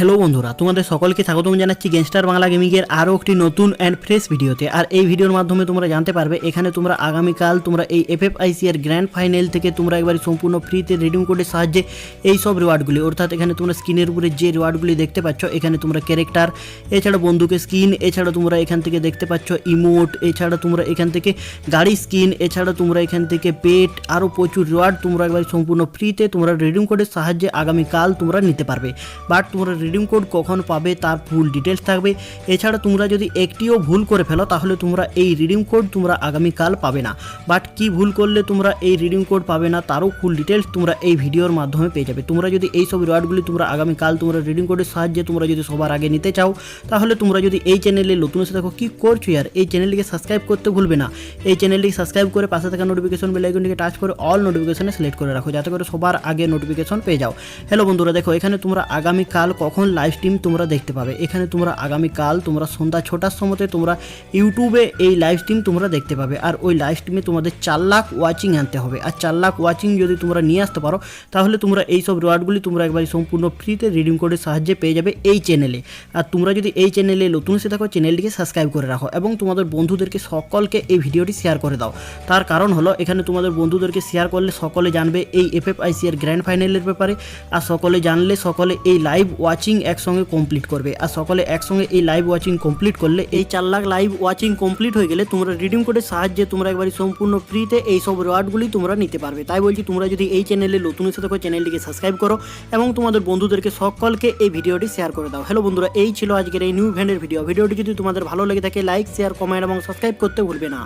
Hello বন্ধুরা, তোমাদের সকলকে স্বাগতম জানাচ্ছি গেংস্টার বাংলা গেমিংয়ের আরও একটি নতুন অ্যান্ড ফ্রেশ ভিডিওতে। আর এই ভিডিওর মাধ্যমে তোমরা জানতে পারবে, এখানে তোমরা আগামীকাল তোমরা এই F F ICR grand final থেকে তোমরা একবার সম্পূর্ণ ফ্রিতে রিডিম কোডের সাহায্যে এই সব রিওয়ার্ডগুলি অর্থাৎ এখানে তোমরা স্ক্রিনের উপরে যে রিওয়ার্ডগুলি দেখতে পাচ্ছ, এখানে তোমরা ক্যারেক্টার এছাড়া বন্দুকের স্কিন এছাড়া তোমরা এখান থেকে দেখতে পাচ্ছ ইমোট এছাড়া তোমরা এখান থেকে গাড়ি স্কিন এছাড়া তোমরা এখান থেকে পেট আরও প্রচুর রিওয়ার্ড তোমরা একবার সম্পূর্ণ ফ্রিতে তোমরা রিডিম কোডের সাহায্যে আগামীকাল তোমরা নিতে পারবে। বাট তোমরা রিডিম কোড কখন পাবে, তার ফুল ডিটেলস থাকবে। এছাড়া তোমরা যদি একটিও ভুল করে ফেলো, তাহলে তোমরা এই রিডিম কোড তোমরা আগামীকাল পাবে না। বাট কি ভুল করলে তোমরা এই রিডিম কোড পাবে না, তারও ফুল ডিটেলস তোমরা এই ভিডিওর মাধ্যমে পেয়ে যাবে। তোমরা যদি এই সব রিওয়ার্ডগুলি তোমরা আগামীকাল তোমরা রিডিং কোডের সাহায্যে তোমরা যদি সবার আগে নিতে চাও, তাহলে তোমরা যদি এই চ্যানেলে নতুন এসে দেখো কি করছ ইয়ার? এই চ্যানেলটিকে সাবস্ক্রাইব করতে ভুলবে না। এই চ্যানেলটিকে সাবস্ক্রাইব করে পাশে থাকা নোটিফিকেশন বেল আইকনটিকে টাচ করে অল নোটিফিকেশনে সিলেক্ট করে রাখো, যাতে করে সবার আগে নোটিফিকেশন পেয়ে যাও। হ্যালো বন্ধুরা, দেখো, এখানে তোমরা আগামীকাল কখন লাইভ স্ট্রিম তোমরা দেখতে পাবে। এখানে তোমরা আগামীকাল, তোমরা সন্ধ্যা ছটার সময়তে তোমরা ইউটিউবে এই লাইভ স্ট্রিম তোমরা দেখতে পাবে। আর ওই লাইভ স্ট্রিমে তোমাদের চার লাখ ওয়াচিং আনতে হবে। আর চার লাখ ওয়াচিং যদি তোমরা নিয়ে আসতে পারো, তাহলে তোমরা এই সব রিওয়ার্ডগুলি তোমরা একবার সম্পূর্ণ ফ্রিতে রিডিং কোডের সাহায্যে পেয়ে যাবে এই চ্যানেলে আর তোমরা যদি এই চ্যানেলে নতুন এসে থাকো চ্যানেলটিকে সাবস্ক্রাইব করে রাখো এবং তোমাদের বন্ধুদেরকে সকলকে এই ভিডিওটি শেয়ার করে দাও। তার কারণ হলো, এখানে তোমাদের বন্ধুদেরকে শেয়ার করলে সকলে জানবে এই এফ এফ আইসিআর গ্র্যান্ড ফাইনালের ব্যাপারে। আর সকলে জানলে সকলে এই লাইভ ওয়াচিং একসঙ্গে কমপ্লিট করবে। আর সকলে একসঙ্গে এই লাইভ ওয়াচিং কমপ্লিট করলে এই চার লাখ লাইভ ওয়াচিং কমপ্লিট হয়ে গেলে তোমরা রিডিম কোডের সাহায্যে তোমরা একবারই সম্পূর্ণ ফ্রিতে এই সব রিওয়ার্ডগুলি তোমরা নিতে পারবে। তাই বলছি, তোমরা যদি এই চ্যানেলে নতুন এসে থাকো চ্যানেলটিকে সাবস্ক্রাইব করো এবং তোমাদের বন্ধুদেরকে সকলকে এই ভিডিওটি শেয়ার করে দাও। হ্যালো বন্ধুরা, এই ছিল আজকের এই নিউ ভ্যান্ডের ভিডিও ভিডিওটি যদি তোমাদের ভালো লেগে থাকে লাইক শেয়ার কমেন্ট এবং সাবস্ক্রাইব করতে ভুলবে না।